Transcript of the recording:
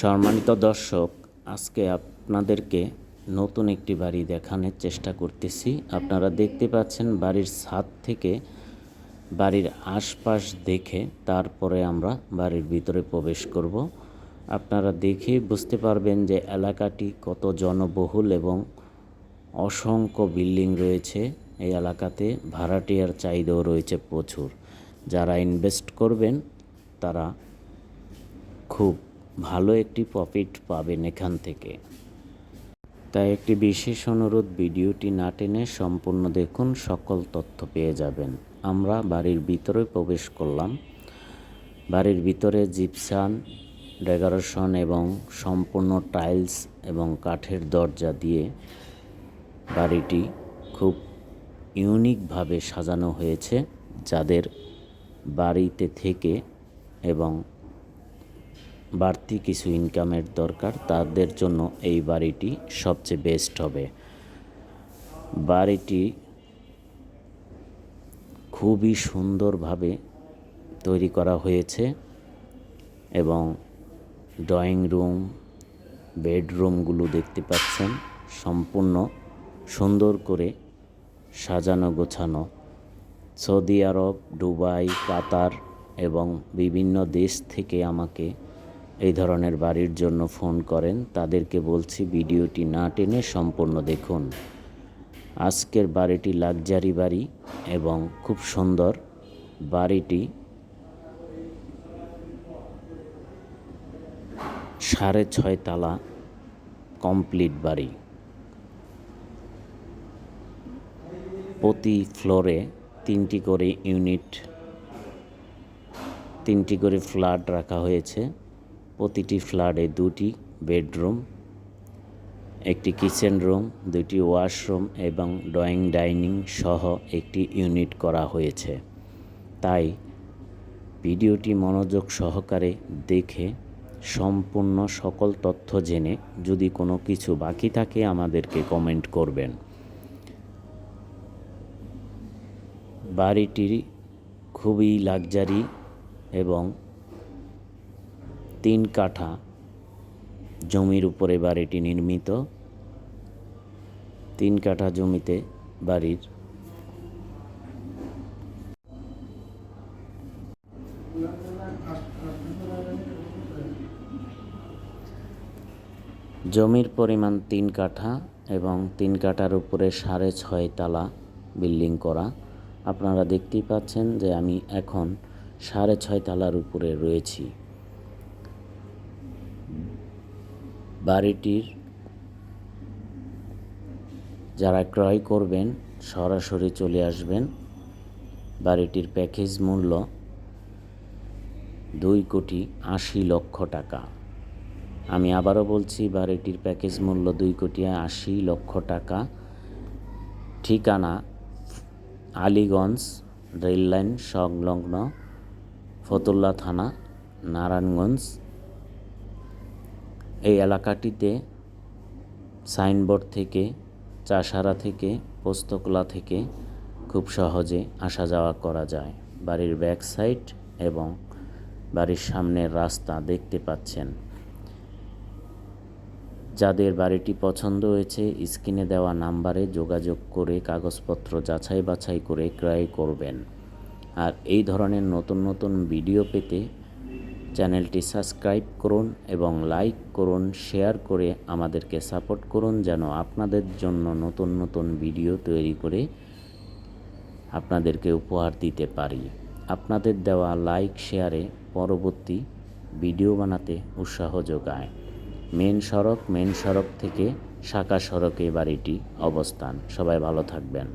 সম্মানিত দর্শক, আজকে আপনাদেরকে নতুন একটি বাড়ি দেখানোর চেষ্টা করতেছি। আপনারা দেখতে পাচ্ছেন বাড়ির ছাদ থেকে বাড়ির আশপাশ দেখে তারপরে আমরা বাড়ির ভিতরে প্রবেশ করব। আপনারা দেখে বুঝতে পারবেন যে এলাকাটি কত জনবহুল এবং অসংখ্য বিল্ডিং রয়েছে। এই এলাকাতে ভাড়াটিয়ার চাহিদাও রয়েছে প্রচুর। যারা ইনভেস্ট করবেন, তারা খুব ভালো একটি প্রফিট পাবেন এখান থেকে। তাই একটি বিশেষ অনুরোধ, ভিডিওটি না টেনে সম্পূর্ণ দেখুন, সকল তথ্য পেয়ে যাবেন। আমরা বাড়ির ভিতরে প্রবেশ করলাম। বাড়ির ভিতরে জিপসান ডেকোরেশন এবং সম্পূর্ণ টাইলস এবং কাঠের দরজা দিয়ে বাড়িটি খুব ইউনিকভাবে সাজানো হয়েছে, যাদের বাড়িতে থেকে এবং বাড়তি কিছু ইনকামের দরকার, তাদের জন্য এই বাড়িটি সবচেয়ে বেস্ট হবে। বাড়িটি খুবই সুন্দরভাবে তৈরি করা হয়েছে এবং ড্রয়িং রুম বেডরুমগুলো দেখতে পাচ্ছেন, সম্পূর্ণ সুন্দর করে সাজানো গোছানো। সৌদি আরব, দুবাই, কাতার এবং বিভিন্ন দেশ থেকে আমাকে এই ধরনের বাড়ির জন্য ফোন করেন। তাদেরকে বলছি, ভিডিওটি না টেনে সম্পূর্ণ দেখুন। আজকের বাড়িটি লাক্সারি বাড়ি এবং খুব সুন্দর। বাড়িটি সাড়ে ছয় তালা কমপ্লিট বাড়ি। প্রতি ফ্লোরে তিনটি করে ইউনিট, তিনটি করে ফ্ল্যাট রাখা হয়েছে। প্রতিটি ফ্ল্যাটে দুটি বেডরুম, একটি কিচেন রুম, দুটি ওয়াশরুম এবং ড্রয়িং ডাইনিং সহ একটি ইউনিট করা হয়েছে। তাই ভিডিওটি মনোযোগ সহকারে দেখে সম্পূর্ণ সকল তথ্য জেনে যদি কোনো কিছু বাকি থাকে আমাদেরকে কমেন্ট করবেন। বাড়িটি খুবই লাক্সারি এবং তিন কাঠা জমির উপরে বাড়িটি নির্মিত। তিন কাঠা জমিতে বাড়ির জমির পরিমাণ তিন কাঠা এবং তিন কাঠার উপরে সাড়ে ছয় তালা বিল্ডিং করা। আপনারা দেখতেই পাচ্ছেন যে আমি এখন সাড়ে ছয় তালার উপরে রয়েছি। বাড়িটির যারা ক্রয় করবেন সরাসরি চলে আসবেন। বাড়িটির প্যাকেজ মূল্য দুই কোটি আশি লক্ষ টাকা। আমি আবারও বলছি, বাড়িটির প্যাকেজ মূল্য দুই কোটি আশি লক্ষ টাকা। ঠিকানা আলীগঞ্জ রেললাইন সংলগ্ন ফতুল্লা থানা, নারায়ণগঞ্জ। এই এলাকাটিতে সাইনবোর্ড থেকে, চাষারা থেকে, পোস্তকলা থেকে খুব সহজে আসা যাওয়া করা যায়। বাড়ির ব্যাক সাইড এবং বাড়ির সামনের রাস্তা দেখতে পাচ্ছেন। যাদের বাড়িটি পছন্দ হয়েছে, স্ক্রিনে দেওয়া নাম্বারে যোগাযোগ করে কাগজপত্র যাচাই বাছাই করে ক্রয় করবেন। আর এই ধরনের নতুন নতুন ভিডিও পেতে চ্যানেলটি সাবস্ক্রাইব করুন এবং লাইক করুন, শেয়ার করে আমাদেরকে সাপোর্ট করুন যেন আপনাদের জন্য নতুন নতুন ভিডিও তৈরি করে আপনাদেরকে উপহার দিতে পারি। আপনাদের দেওয়া লাইক, শেয়ারে পরবর্তী ভিডিও বানাতে উৎসাহ যোগায়। মেন সড়ক মেন সড়ক থেকে শাখা সড়কে বাড়িটি অবস্থান। সবাই ভালো থাকবেন।